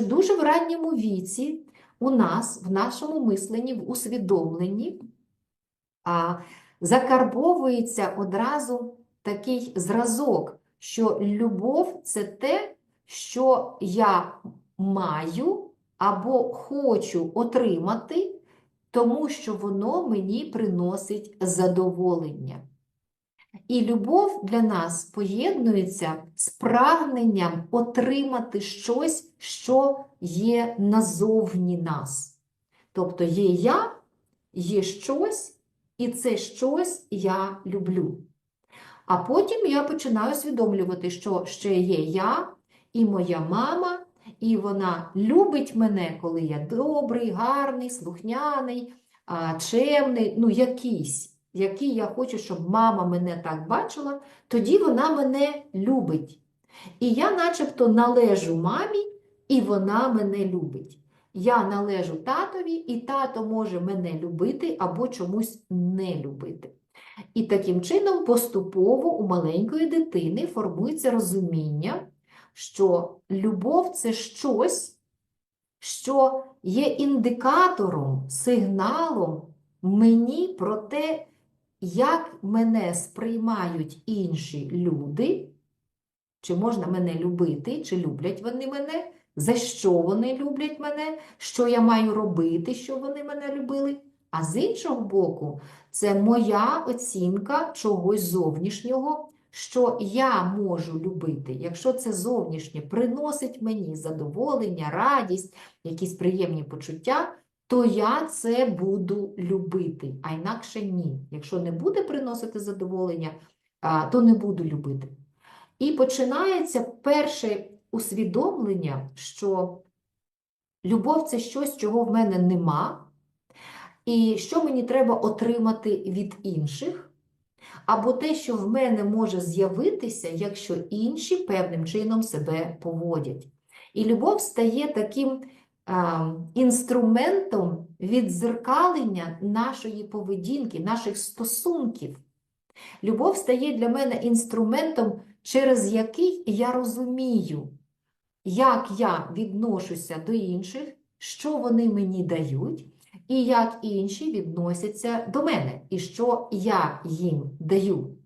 Дуже в ранньому віці у нас, в нашому мисленні, в усвідомленні, а, закарбовується одразу такий зразок, що любов це те, що я маю або хочу отримати, тому що воно мені приносить задоволення. І любов для нас поєднується з прагненням отримати щось, що є назовні нас. Тобто є я, є щось, і це щось я люблю. А потім я починаю усвідомлювати, що ще є я і моя мама, і вона любить мене, коли я добрий, гарний, слухняний, чемний, ну якийсь, який я хочу, щоб мама мене так бачила, тоді вона мене любить. І я начебто належу мамі, і вона мене любить. Я належу татові, і тато може мене любити або чомусь не любити. І таким чином поступово у маленької дитини формується розуміння, що любов це щось, що є індикатором, сигналом мені про те, як мене сприймають інші люди, чи можна мене любити, чи люблять вони мене, за що вони люблять мене, що я маю робити, щоб вони мене любили. А з іншого боку, це моя оцінка чогось зовнішнього, що я можу любити. Якщо це зовнішнє приносить мені задоволення, радість, якісь приємні почуття, то я це буду любити, а інакше ні. Якщо не буде приносити задоволення, то не буду любити. І починається перше усвідомлення, що любов це щось, чого в мене нема, і що мені треба отримати від інших, або те, що в мене може з'явитися, якщо інші певним чином себе поводять. І любов стає таким інструментом віддзеркалення нашої поведінки, наших стосунків. Любов стає для мене інструментом, через який я розумію, як я відношуся до інших, що вони мені дають, і як інші відносяться до мене, і що я їм даю.